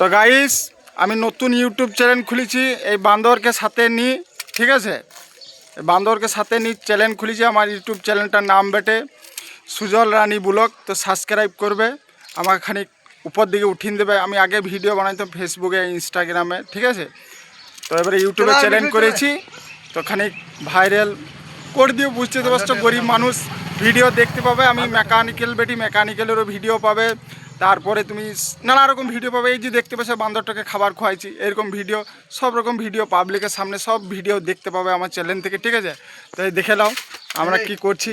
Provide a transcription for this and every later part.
তো গাইস আমি নতুন ইউটিউব চ্যানেল খুলেছি এই বান্দরকে সাথে নিই ঠিক আছে? বান্দরকে সাথে নিই চ্যানেল খুলেছি আমার ইউটিউব চ্যানেলটার নাম বেটে সুজল রানী ব্লগ তো সাবস্ক্রাইব করবে আমাকে খানিক উপর দিকে উঠিয়ে দেবে। আমি আগে ভিডিও বানাইতাম ফেসবুকে ইনস্টাগ্রামে ঠিক আছে? তো এবারে ইউটিউবে চ্যানেল করেছি তো খানিক ভাইরাল করে দিয়ে বুঝতে তো পারছ গরিব মানুষ ভিডিও দেখতে পাবে আমি মেকানিক্যাল বেটি মেকানিক্যালেরও ভিডিও পাবে। তারপরে তুমি নানা রকম ভিডিও পাবে। এই যে দেখতে পাচ্ছ বান্দরটাকে খাবার খোয়াইছি এরকম ভিডিও সব রকম ভিডিও পাবলিকের সামনে সব ভিডিও দেখতে পাবে আমার চ্যানেল থেকে ঠিক আছে? তো এই দেখে নাও আমরা কি করছি।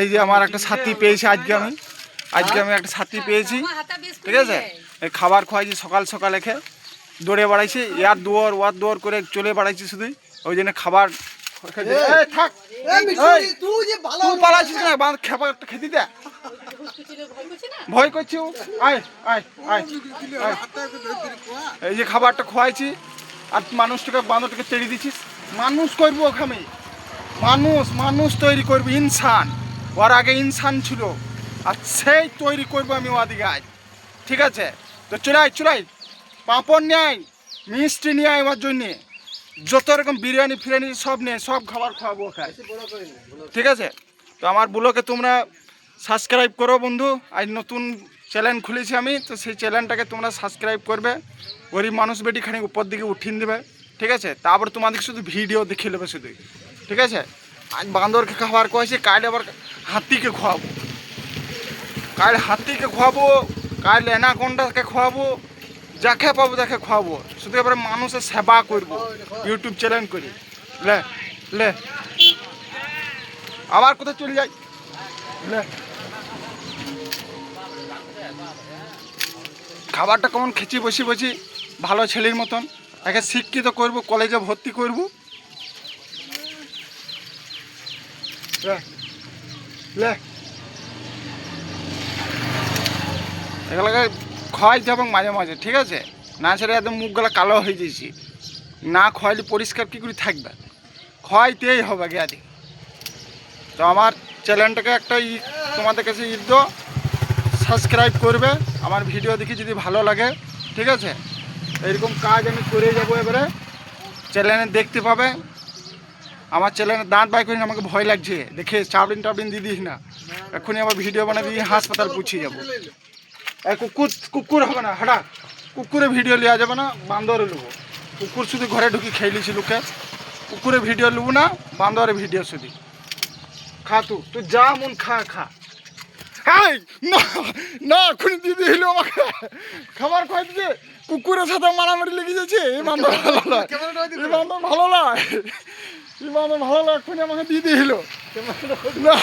এই যে আমার একটা সাথী পেয়েছি আজকে আমি। আজকে আমি একটা সাথী পেয়েছি ঠিক আছে? এই খাবার খোয়াইছি সকাল সকাল খেয়ে দৌড়ে বেড়াইছি ইয়ার দুয়ার ওয়ার দুয়ার করে চলে বেড়াইছি শুধুই। ওই জন্য খাবার থাক। তুই পালাইছিস না বাঁধ খেপা একটা খেতে দে। ভয় করছি। আয়। এই যে খাবারটা খোয়াইছি, আর মানুষটাকে, বাঁদরটাকে তেড়ে দিছিস। মানুষ করব ওখানে। মানুষ মানুষ তৈরি করব, ইনসান। ওর আগে ইনসান ছিল, আর সেই তৈরি করব আমি ওদিকে আজ ঠিক আছে? তো চুরাই চুরাই পাঁপড় নেয় মিষ্টি নিয়ে আয় ওর জন্যে। যত রকম বিরিয়ানি ফিরিয়ানি সব নিয়ে, সব খাবার খাওয়াবো ওখানে। ঠিক আছে? তো আমার ব্লগে তোমরা সাবস্ক্রাইব করো বন্ধু। আজ নতুন চ্যানেল খুলেছি আমি, তো সেই চ্যানেলটাকে তোমরা সাবস্ক্রাইব করবে। গরিব মানুষ বেটি খানিক উপর দিকে উঠিয়ে দেবে, ঠিক আছে? তারপর তোমাদের শুধু ভিডিও দেখিয়ে নেবে শুধু, ঠিক আছে? আজ বান্দরকে খাবার খোয়াইছি, কাল আবার হাতিকে খোয়াবো। কাল হাতিকে খোয়াবো, কাল অ্যানাকোন্ডাকে খোয়াবো, যাকে পাবো তাকে খোয়াবো। শুধু এবারে মানুষের সেবা করব ইউটিউব চ্যানেল করি। লে লে। আবার কোথায় চলে লে। খাবারটা কেমন খেছি বসি বসি, ভালো ছেলের মতন। একে শিক্ষিত করব, কলেজে ভর্তি করব। এগুলোকে খাওয়াইতে হবে মাঝে মাঝে, ঠিক আছে? না ছেড়ে একদম মুখগুলো কালো হয়ে যাইছি। না খাওয়াইলে পরিষ্কার কী করে থাকবে? খাওয়াইতেই হবে গিয়াদি তো আমার চ্যানেলটাকে একটা তোমাদের কাছে ঈদ সাবস্ক্রাইব করবে, আমার ভিডিও দেখি যদি ভালো লাগে, ঠিক আছে? এরকম কাজ আমি করে যাব এবারে, চ্যানেলে দেখতে পাবে। আমার চ্যানেলে দাঁত বাই করি আমাকে ভয় লাগছে। দেখে চাবড়িন টাবড়িন দিয়ে দিস না। এখনই আমার ভিডিও বানাবি হাসপাতাল পুছিয়ে যাব। কুকুর কুকুর হবে না, হাঁটা। কুকুরে ভিডিও নেওয়া যাবে না, বান্দরে নেব কুকুর শুধু ঘরে ঢুকি খেয়েলিছি লোকে। কুকুরে ভিডিও নেব না বান্দরে ভিডিও শুধু। খা তু তুই যা মন খা খা। হাই না না এখন দিদি হইল আমাকে। খাবার খাই দিতে। কুকুরের সাথে মারামারি লেগে যাচ্ছে। এই বান্দর ভালো না। এই বান্দর ভালো না। এই বান্দর ভালো না এখন আমাকে দিদি হইল না।